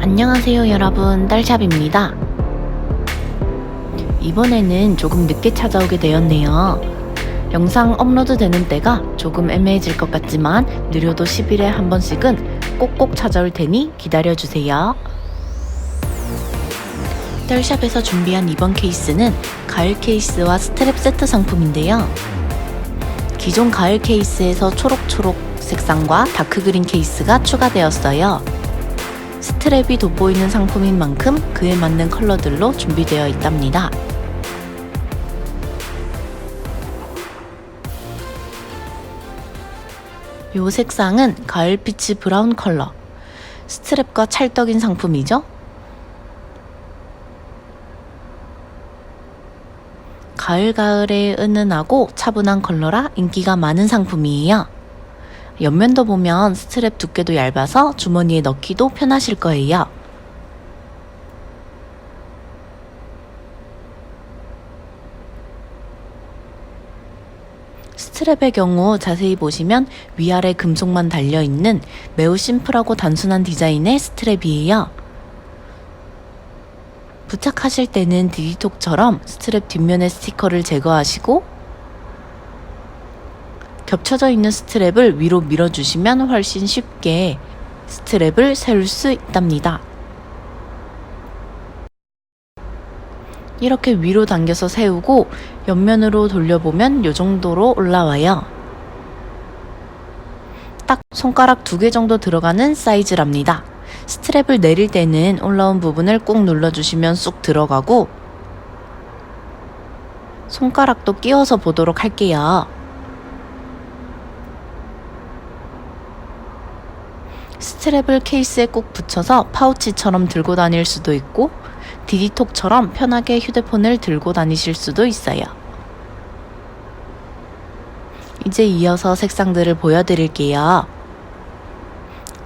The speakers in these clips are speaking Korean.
안녕하세요 여러분. 딸샵입니다. 이번에는 조금 늦게 찾아오게 되었네요. 영상 업로드 되는 때가 조금 애매해질 것 같지만 느려도 10일에 한 번씩은 꼭꼭 찾아올 테니 기다려주세요 딸샵에서 준비한 이번 케이스는 가을 케이스와 스트랩 세트 상품인데요 기존 가을 케이스에서 초록초록 색상과 다크그린 케이스가 추가되었어요 스트랩이 돋보이는 상품인 만큼 그에 맞는 컬러들로 준비되어 있답니다. 요 색상은 가을빛이 브라운 컬러. 스트랩과 찰떡인 상품이죠. 가을 가을에 은은하고 차분한 컬러라 인기가 많은 상품이에요. 옆면도 보면 스트랩 두께도 얇아서 주머니에 넣기도 편하실 거예요. 스트랩의 경우 자세히 보시면 위아래 금속만 달려있는 매우 심플하고 단순한 디자인의 스트랩이에요. 부착하실 때는 디디톡처럼 스트랩 뒷면의 스티커를 제거하시고 겹쳐져 있는 스트랩을 위로 밀어주시면 훨씬 쉽게 스트랩을 세울 수 있답니다. 이렇게 위로 당겨서 세우고 옆면으로 돌려보면 이 정도로 올라와요. 딱 손가락 두 개 정도 들어가는 사이즈랍니다. 스트랩을 내릴 때는 올라온 부분을 꾹 눌러주시면 쑥 들어가고 손가락도 끼워서 보도록 할게요. 스트랩을 케이스에 꼭 붙여서 파우치처럼 들고 다닐 수도 있고 디디톡처럼 편하게 휴대폰을 들고 다니실 수도 있어요. 이제 이어서 색상들을 보여드릴게요.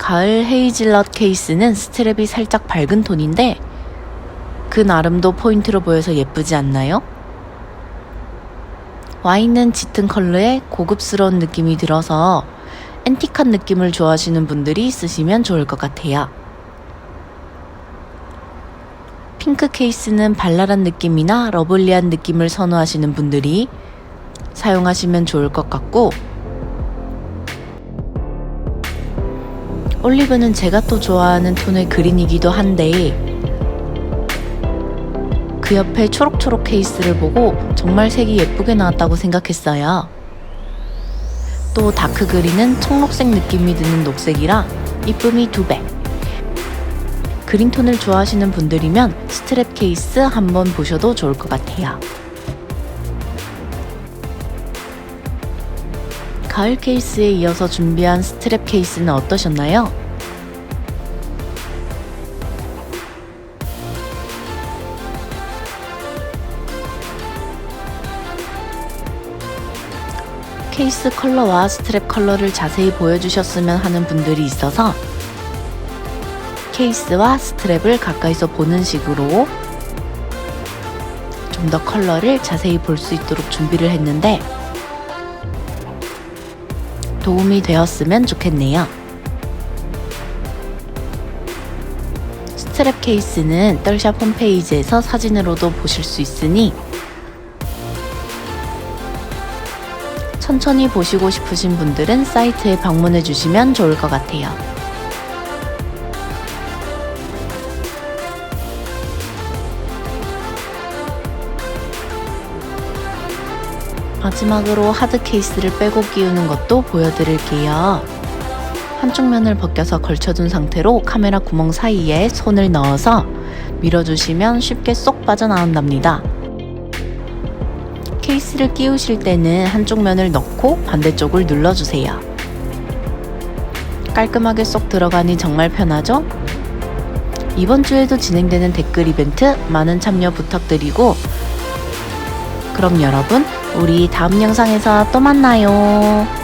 가을 헤이즐넛 케이스는 스트랩이 살짝 밝은 톤인데 그 나름도 포인트로 보여서 예쁘지 않나요? 와인은 짙은 컬러에 고급스러운 느낌이 들어서 앤틱한 느낌을 좋아하시는 분들이 쓰시면 좋을 것 같아요. 핑크 케이스는 발랄한 느낌이나 러블리한 느낌을 선호하시는 분들이 사용하시면 좋을 것 같고 올리브는 제가 또 좋아하는 톤의 그린이기도 한데 그 옆에 초록초록 케이스를 보고 정말 색이 예쁘게 나왔다고 생각했어요. 또 다크 그린은 청록색 느낌이 드는 녹색이라 이쁨이 두 배. 그린톤을 좋아하시는 분들이면 스트랩 케이스 한번 보셔도 좋을 것 같아요. 가을 케이스에 이어서 준비한 스트랩 케이스는 어떠셨나요? 케이스 컬러와 스트랩 컬러를 자세히 보여주셨으면 하는 분들이 있어서 케이스와 스트랩을 가까이서 보는 식으로 좀 더 컬러를 자세히 볼 수 있도록 준비를 했는데 도움이 되었으면 좋겠네요. 스트랩 케이스는 떨샵 홈페이지에서 사진으로도 보실 수 있으니 천천히 보시고 싶으신 분들은 사이트에 방문해 주시면 좋을 것 같아요. 마지막으로 하드 케이스를 빼고 끼우는 것도 보여드릴게요. 한쪽 면을 벗겨서 걸쳐둔 상태로 카메라 구멍 사이에 손을 넣어서 밀어주시면 쉽게 쏙 빠져나온답니다. 케이스를 끼우실 때는 한쪽 면을 넣고 반대쪽을 눌러주세요. 깔끔하게 쏙 들어가니 정말 편하죠? 이번 주에도 진행되는 댓글 이벤트 많은 참여 부탁드리고 그럼 여러분 우리 다음 영상에서 또 만나요.